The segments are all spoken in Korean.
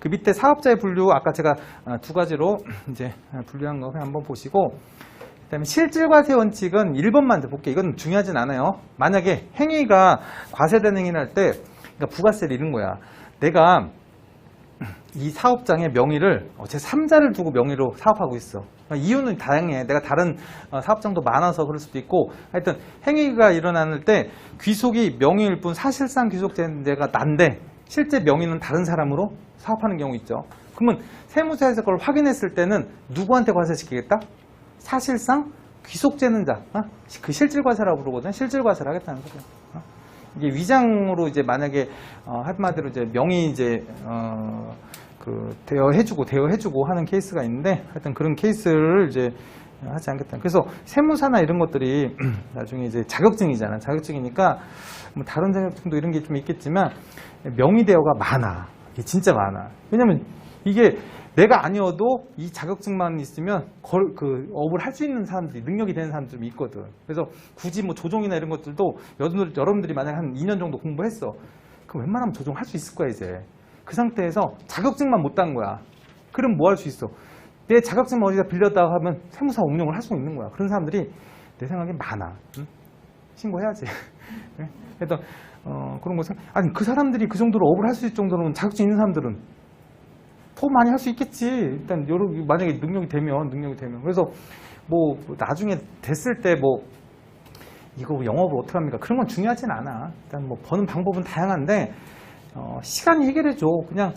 그 밑에 사업자의 분류 아까 제가 어, 두 가지로 이제 분류한 거 한번 보시고 그다음에 실질과세 원칙은 1번만 더 볼게요. 이건 중요하진 않아요. 만약에 행위가 과세된 행위를 할 때 그러니까 부가세를 잃은 거야. 내가 이 사업장의 명의를 어, 제 3자를 두고 명의로 사업하고 있어. 그러니까 이유는 다양해. 내가 다른 어, 사업장도 많아서 그럴 수도 있고 하여튼 행위가 일어나는 때 귀속이 명의일 뿐 사실상 귀속된 데가 난데 실제 명의는 다른 사람으로 사업하는 경우 있죠. 그러면 세무사에서 그걸 확인했을 때는 누구한테 과세시키겠다? 사실상 귀속되는 자, 어? 그 실질과세라고 부르거든. 실질과세를 하겠다는 거죠. 어? 이게 위장으로 이제 만약에 어, 한마디로 이제 명의 이제 어, 그 대여해주고 대여해주고 하는 케이스가 있는데 하여튼 그런 케이스를 이제 하지 않겠다. 그래서 세무사나 이런 것들이 나중에 이제 자격증이잖아. 자격증이니까 뭐 다른 자격증도 이런 게 좀 있겠지만 명의 대여가 많아. 이게 진짜 많아. 왜냐면 이게 내가 아니어도 이 자격증만 있으면 걸, 그 업을 할 수 있는 사람들이 능력이 되는 사람들이 좀 있거든. 그래서 굳이 뭐 조종이나 이런 것들도 여러분들, 여러분들이 만약 한 2년 정도 공부했어. 그럼 웬만하면 조종할 수 있을 거야 이제. 그 상태에서 자격증만 못 딴 거야. 그럼 뭐 할 수 있어? 내 자격증 어디다 빌렸다가 하면 세무사 응용을 할 수 있는 거야. 그런 사람들이 내 생각에 많아. 응? 신고해야지. 네? 그래서 어, 그런 것은 아니 그 사람들이 그 정도로 업을 할 수 있을 정도로는 자격증 있는 사람들은 더 많이 할 수 있겠지. 일단 여러 만약에 능력이 되면 능력이 되면 그래서 뭐 나중에 됐을 때 뭐 이거 영업을 어떻게 합니까? 그런 건 중요하진 않아. 일단 뭐 버는 방법은 다양한데 어, 시간이 해결해줘. 그냥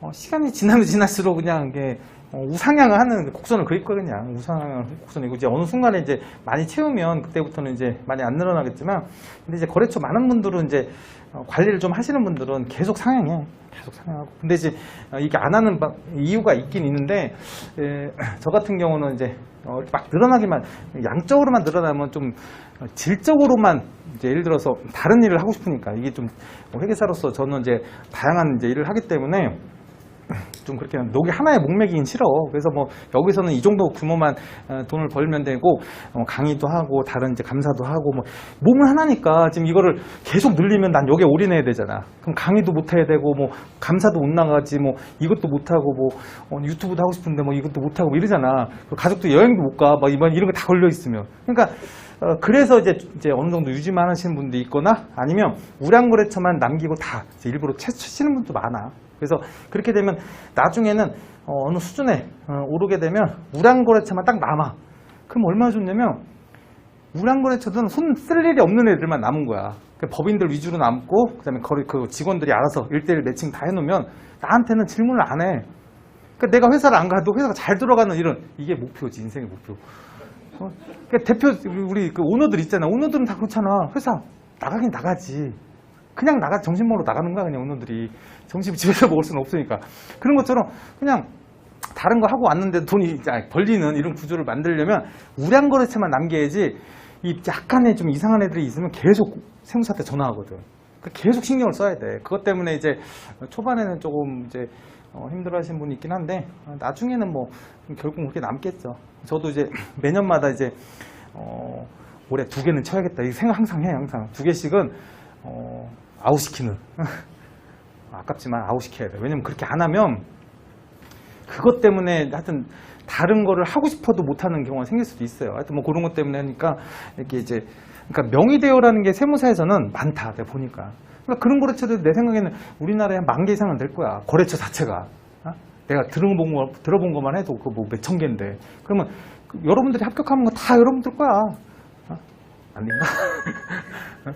어, 시간이 지나면 지날수록 그냥 이게 어, 우상향을 하는 곡선을 그릴 거야 그냥. 우상향 곡선이고 이제 어느 순간에 이제 많이 채우면 그때부터는 이제 많이 안 늘어나겠지만 근데 이제 거래처 많은 분들은 이제 어, 관리를 좀 하시는 분들은 계속 상향해. 계속 상향하고. 근데 이제 어, 이게 안 하는 바- 이유가 있긴 있는데 에, 저 같은 경우는 이제 어, 막 늘어나기만 양적으로만 늘어나면 좀 어, 질적으로만 이제 예를 들어서 다른 일을 하고 싶으니까 이게 좀 회계사로서 저는 이제 다양한 이제 일을 하기 때문에 좀 그렇게 녹이 하나에 목매기긴 싫어. 그래서 뭐 여기서는 이 정도 규모만 어, 돈을 벌면 되고 어, 강의도 하고 다른 이제 감사도 하고 뭐 몸은 하나니까 지금 이거를 계속 늘리면 난 여기에 올인해야 되잖아. 그럼 강의도 못 해야 되고 뭐 감사도 못 나가지 뭐 이것도 못 하고 뭐 어, 유튜브도 하고 싶은데 뭐 이것도 못 하고 뭐 이러잖아. 가족도 여행도 못 가. 막 이번 이런 거다 걸려 있으면. 그러니까 어, 그래서 이제, 이제 어느 정도 유지만 하시는 분도 있거나 아니면 우량거래처만 남기고 다 일부러 채치시는 분도 많아. 그래서 그렇게 되면 나중에는 어, 느 수준에 어, 오르게 되면 우량거래처만 딱 남아. 그럼 얼마나 좋냐면 우량거래처들은 손 쓸 일이 없는 애들만 남은 거야. 그 법인들 위주로 남고 그다음에 거래 그 직원들이 알아서 일대일 매칭 다 해놓으면 나한테는 질문을 안 해. 그러니까 내가 회사를 안 가도 회사가 잘 돌아가는 일은 이게 목표지 인생의 목표. 어? 그러니까 대표 우리 그 오너들 있잖아. 오너들은 다 그렇잖아. 회사 나가긴 나가지. 그냥 나가 점심 먹으러 나가는 거야 그냥 오너들이 점심 집에서 먹을 수는 없으니까 그런 것처럼 그냥 다른 거 하고 왔는데 돈이 이제 벌리는 이런 구조를 만들려면 우량거래처만 남겨야지 이 약간의 좀 이상한 애들이 있으면 계속 세무사한테 전화하거든. 그 계속 신경을 써야 돼. 그것 때문에 이제 초반에는 조금 이제 어, 힘들어하시는 분이 있긴 한데 어, 나중에는 뭐 결국 그렇게 남겠죠. 저도 이제 매년마다 이제 어, 올해 두 개는 쳐야겠다 이 생각 항상 해 항상 두 개씩은 어, 아웃시키는 아깝지만 아웃시켜야 돼. 왜냐면 그렇게 안 하면 그것 때문에 하여튼 다른 거를 하고 싶어도 못하는 경우가 생길 수도 있어요. 하여튼 뭐 그런 것 때문에 하니까 이렇게 이제 그러니까 명의대여라는 게 세무사에서는 많다. 내가 보니까. 그러니까 그런 거래처들 내 생각에는 우리나라에 한 만 개 이상은 될 거야. 거래처 자체가. 어? 내가 들어본 거 들어본 것만 해도 그 뭐 몇천 개인데. 그러면 그 여러분들이 합격하는 거 다 여러분들 거야. 어? 아닌가?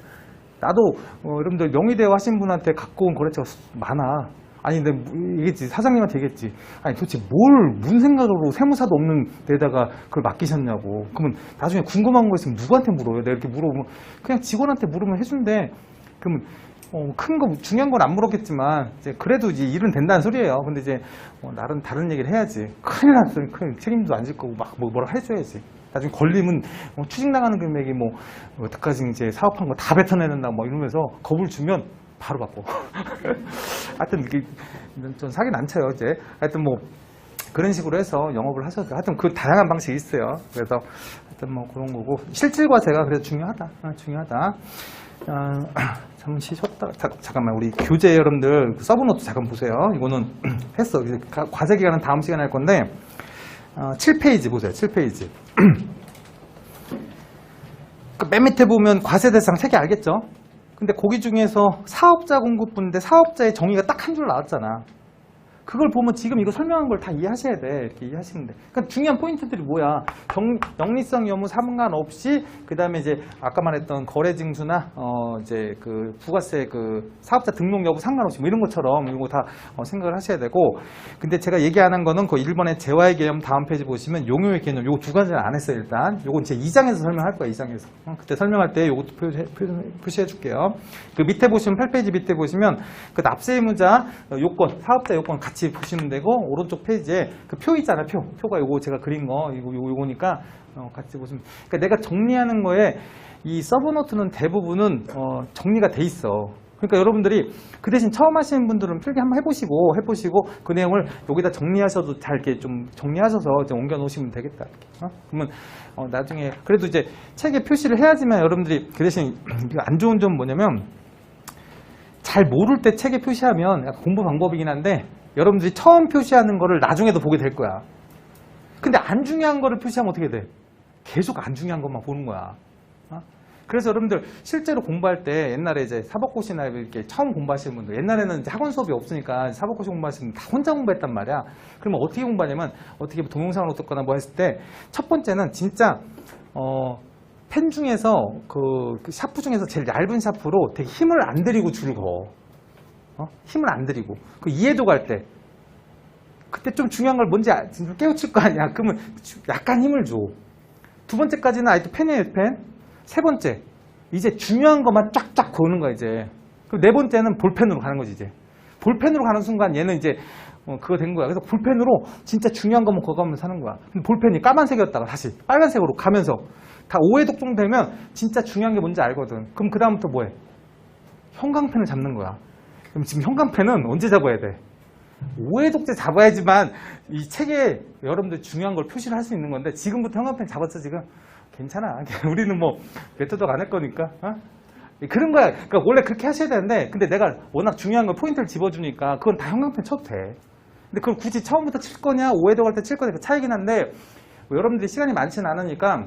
어? 나도 어, 여러분들 명의대여 하신 분한테 갖고 온 거래처가 수- 많아. 아니 근데 뭐 얘기했지 사장님한테 얘기했지. 아니 도대체 뭘 무슨 생각으로 세무사도 없는 데다가 그걸 맡기셨냐고. 그러면 나중에 궁금한 거 있으면 누구한테 물어요? 내가 이렇게 물어보면 그냥 직원한테 물으면 해준대. 그러면 어, 큰 거 중요한 건 안 물었겠지만 이제 그래도 이제 일은 된다는 소리예요. 근데 이제 어, 나름 다른 얘기를 해야지. 큰일 났어. 큰 책임도 안 질 거고 막 뭐, 뭐라 해줘야지. 나중에 걸리면 어, 추징 나가는 금액이 뭐 어떡하지 이제 사업한 거 다 뱉어내는다 뭐 이러면서 겁을 주면 바로 바꿔. 하여튼 이게 좀 사기 안 쳐요 이제. 하여튼 뭐 그런 식으로 해서 영업을 하셔도. 하여튼 그 다양한 방식이 있어요. 그래서 하여튼 뭐 그런 거고 실질과세가 그래도 중요하다. 아, 중요하다. 아, 잠시 쉬었다. 자, 잠깐만, 우리 교재 여러분들 그 서브노트 잠깐 보세요. 이거는 했어. 과제 기간은 다음 시간에 할 건데, 어, 7페이지 보세요. 7페이지. 그맨 밑에 보면 과세 대상 3개 알겠죠? 근데 거기 중에서 사업자 공급부인데 사업자의 정의가 딱 한 줄 나왔잖아. 그걸 보면 지금 이거 설명한 걸 다 이해하셔야 돼. 이렇게 이해하시면 돼. 그러니까 중요한 포인트들이 뭐야? 정, 영리성 여부 상관없이 그다음에 이제 아까 말했던 거래 징수나 어 이제 그 부가세 그 사업자 등록 여부 상관없이 뭐 이런 것처럼 이거 다 어, 생각을 하셔야 되고 근데 제가 얘기 안 한 거는 그 1번의 재화의 개념 다음 페이지 보시면 용요의 개념 요거 두 가지를 안 했어요 일단 요건 제 2장에서 설명할 거야 2장에서 어, 그때 설명할 때 요것도 표시해, 표시해 줄게요 그 밑에 보시면 8페이지 밑에 보시면 그 납세 의무자 어, 요건 사업자 요건 같이 보시면 되고 오른쪽 페이지에 그 표 있잖아 표 표가 요거 제가 그린 거 이거 요거 요거 니까 어, 같이 보시면 그러니까 내가 정리하는 거에 이 서브노트는 대부분은 어, 정리가 돼 있어 그러니까 여러분들이 그 대신 처음 하시는 분들은 필기 한번 해보시고 해보시고 그 내용을 여기다 정리하셔도 잘 이렇게 좀 정리하셔서 이제 옮겨 놓으시면 되겠다. 이렇게. 어? 그러면 어, 나중에 그래도 이제 책에 표시를 해야지만 여러분들이 그 대신 안 좋은 점 뭐냐면 잘 모를 때 책에 표시하면 공부 방법이긴 한데 여러분들이 처음 표시하는 거를 나중에도 보게 될 거야. 근데 안 중요한 거를 표시하면 어떻게 돼? 계속 안 중요한 것만 보는 거야. 어? 그래서 여러분들 실제로 공부할 때 옛날에 이제 사법고시나 이렇게 처음 공부하시는 분들 옛날에는 학원 수업이 없으니까 사법고시 공부하시는 분다 혼자 공부했단 말이야. 그러면 어떻게 공부하냐면 어떻게 동영상으로 듣거나 뭐 했을 때 첫 번째는 진짜 어, 펜 중에서 그, 그 샤프 중에서 제일 얇은 샤프로 되게 힘을 안 들이고 줄을 그 어. 어? 힘을 안 들이고 그 이해도 갈 때 그때 좀 중요한 걸 뭔지 아- 좀 깨우칠 거 아니야. 그러면 주- 약간 힘을 줘. 두 번째까지는 아직도 펜이에요, 펜. 세 번째, 이제 중요한 것만 쫙쫙 그는 거야, 이제. 그리고 네 번째는 볼펜으로 가는 거지, 이제. 볼펜으로 가는 순간 얘는 이제 어, 그거 된 거야. 그래서 볼펜으로 진짜 중요한 것만 그어가면서 사는 거야. 근데 볼펜이 까만색이었다가 다시 빨간색으로 가면서 다 오해독 정도 되면 진짜 중요한 게 뭔지 알거든. 그럼 그 다음부터 뭐해? 형광펜을 잡는 거야. 그럼 지금 형광펜은 언제 잡아야 돼? 오해 독재 잡아야지만 이 책에 여러분들 중요한 걸 표시를 할 수 있는 건데 지금부터 형광펜 잡았어 지금 괜찮아 우리는 뭐 메터덕 안 할 거니까 어? 그런 거야 그러니까 원래 그렇게 하셔야 되는데 근데 내가 워낙 중요한 걸 포인트를 집어주니까 그건 다 형광펜 쳐도 돼 근데 그걸 굳이 처음부터 칠 거냐 오해독 할 때 칠 거냐 그 차이긴 한데 뭐 여러분들이 시간이 많지는 않으니까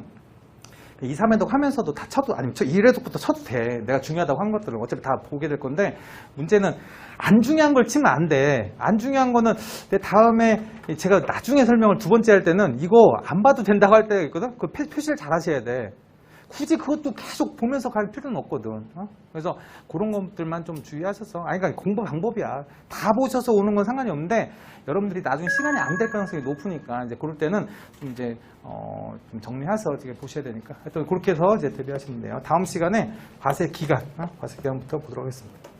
2, 3회독 하면서도 다 쳐도, 아니면 1회독부터 쳐도 돼. 내가 중요하다고 한 것들은 어차피 다 보게 될 건데, 문제는 안 중요한 걸 치면 안 돼. 안 중요한 거는 내 다음에 제가 나중에 설명을 두 번째 할 때는 이거 안 봐도 된다고 할 때가 있거든? 그 표- 표시를 잘 하셔야 돼. 굳이 그것도 계속 보면서 갈 필요는 없거든. 어? 그래서 그런 것들만 좀 주의하셔서. 아니, 그러니까 공부 방법이야. 다 보셔서 오는 건 상관이 없는데, 여러분들이 나중에 시간이 안 될 가능성이 높으니까, 이제 그럴 때는 좀 이제, 어, 좀 정리해서 이제 보셔야 되니까. 하여튼 그렇게 해서 이제 대비하시면 돼요. 다음 시간에 과세 기간, 어? 과세 기간부터 보도록 하겠습니다.